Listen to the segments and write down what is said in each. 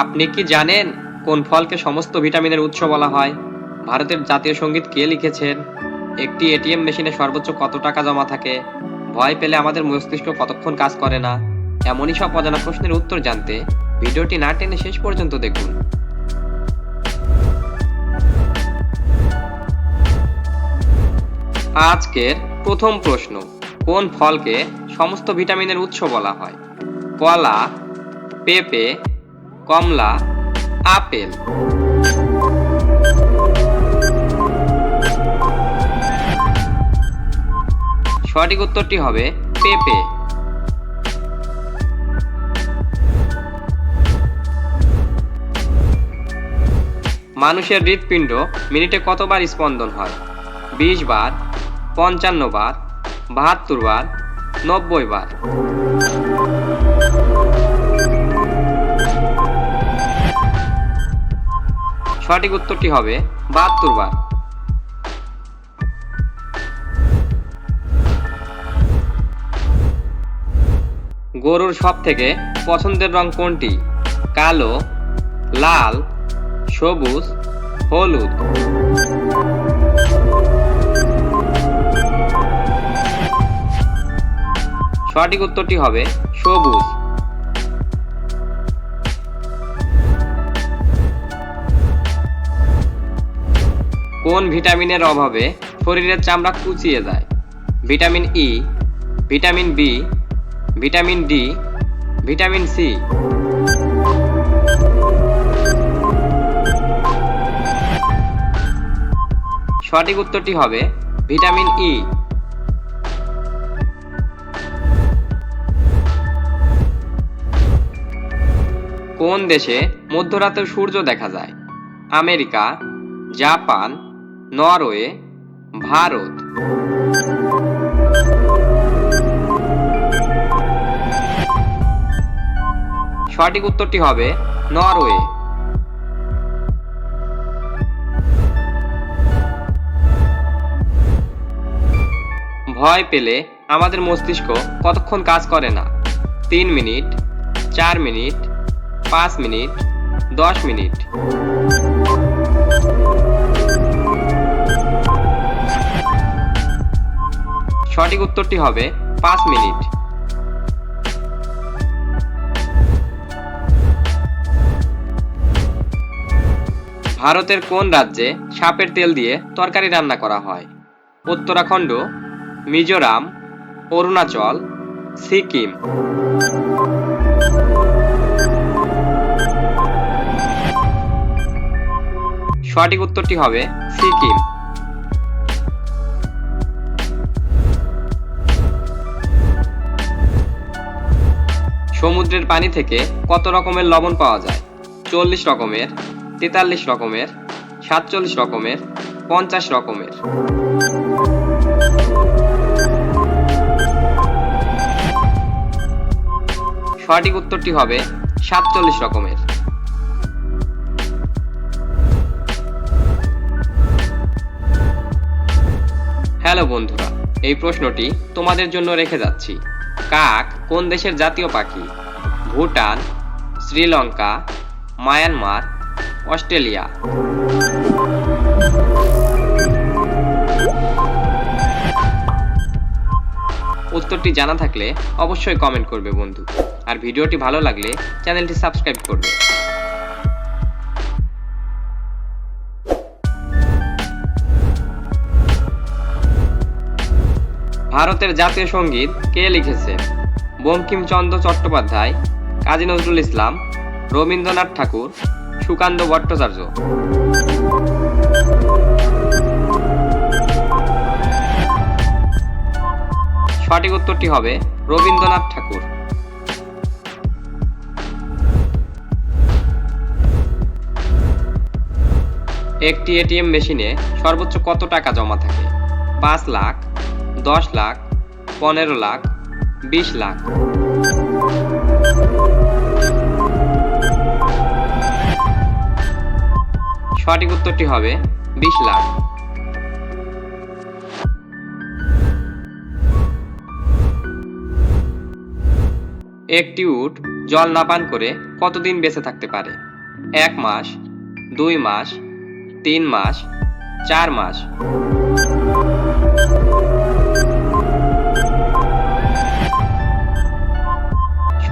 আপনি কি জানেন কোন ফলকে সমস্ত ভিটামিনের উৎস বলা হয়? ভারতের জাতীয় সংগীত কে লিখেছেন? একটি এটিএম মেশিনে সর্বোচ্চ কত টাকা জমা থাকে? ভয় পেলে আমাদের মস্তিষ্ক কতক্ষণ কাজ করে না? এমনই সব অজানা প্রশ্নের উত্তর জানতে ভিডিওটি না টেনে শেষ পর্যন্ত দেখুন। আজকের প্রথম প্রশ্ন, কোন ফলকে সমস্ত ভিটামিনের উৎস বলা হয়? কলা, পেঁপে কমলা, আপেল। সঠিক উত্তরটি হবে পেঁপে। মানুষের হৃৎপিণ্ড মিনিটে কতবার স্পন্দন হয়? বিশ বার, পঞ্চান্ন বার, বাহাত্তর বার, নব্বই বার। সঠিক উত্তরটি হবে বাহাত্তর বার। গরুর সব থেকে পছন্দের রং কোনটি? কালো, লাল, সবুজ, হলুদ। সঠিক উত্তরটি হবে সবুজ। কোন ভিটামিনের অভাবে শরীরের চামড়া কুচিয়ে যায় vitamin E vitamin B vitamin D vitamin C সঠিক উত্তরটি হবে ভিটামিন ই কোন দেশে মধ্যরাতের সূর্য দেখা যায়? America, Japan Norway, Bharat. সঠিক উত্তরটি হবে নরওয়ে। ভয় পেলে আমাদের মস্তিষ্ক কতক্ষণ কাজ করে না? তিন মিনিট, চার মিনিট, পাঁচ মিনিট, দশ মিনিট। সঠিক উত্তরটি হবে পাঁচ মিনিট। ভারতের কোন রাজ্যে সাপের তেল দিয়ে তরকারি রান্না করা হয়? উত্তরাখণ্ড, মিজোরাম, অরুণাচল, সিকিম। সঠিক উত্তরটি হবে সিকিম। সমুদ্রের পানি থেকে কত রকমের লবণ পাওয়া যায়? চল্লিশ রকমের, তেতাল্লিশ রকমের, সাতচল্লিশ রকমের, পঞ্চাশ রকমের। সঠিক উত্তরটি হবে সাতচল্লিশ রকমের। হ্যালো বন্ধুরা, এই প্রশ্নটি তোমাদের জন্য রেখে যাচ্ছি। কাক কোন দেশের জাতীয় পাখি? Bhutan, Sri Lanka, Myanmar, Australia. উত্তরটি জানা থাকলে অবশ্যই কমেন্ট করবে বন্ধু। আর ভিডিওটি ভালো লাগলে চ্যানেলটি সাবস্ক্রাইব করবে। ভারতের জাতীয় সংগীত কে লিখেছে? বঙ্কিমচন্দ্র চট্টোপাধ্যায়, কাজী নজরুল ইসলাম, রবীন্দ্রনাথ ঠাকুর, সুকান্ত ভট্টাচার্য। সঠিক উত্তরটি হবে রবীন্দ্রনাথ ঠাকুর। একটি এটিএম মেশিনে সর্বোচ্চ কত টাকা জমা থাকে? পাঁচ লাখ দশ লাখ, পনেরো লাখ, বিশ লাখ। সঠিক উত্তরটি হবে বিশ লাখ। একটি উট জল না পান করে কতদিন বেঁচে থাকতে পারে? এক মাস, দুই মাস, তিন মাস, চার মাস।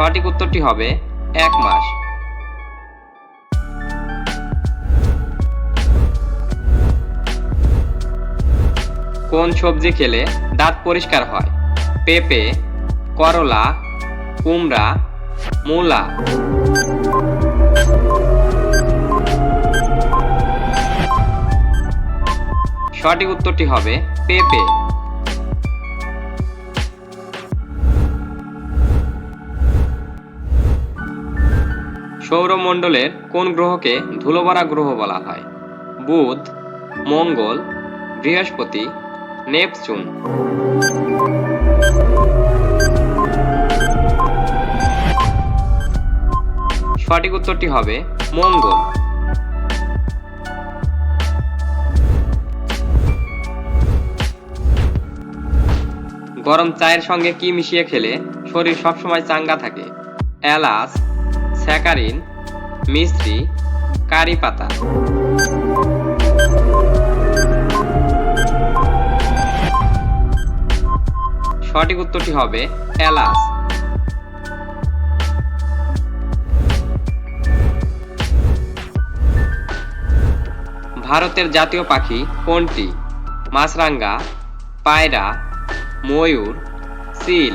সঠিক উত্তরটি হবে এক মাস। কোন সবজি খেলে দাঁত পরিষ্কার হয়? পেঁপে, করলা, কুমড়া, মূলা। সঠিক উত্তরটি হবে পেঁপে। সৌরমণ্ডলের কোন গ্রহকে ধুলোভরা গ্রহ বলা হয়? বুধ, মঙ্গল, বৃহস্পতি, নেপচুন। সঠিক উত্তরটি হবে মঙ্গল। গরম চায়ের সঙ্গে কি মিশিয়ে খেলে শরীর সবসময় চাঙ্গা থাকে? এলাচ স্যাকারিন মিশ্রি কারি পাতা। সঠিক উত্তরটি হবে এলাচ। ভারতের জাতীয় পাখি কোনটি? মাছরাঙ্গা, পায়রা, ময়ূর, সিল।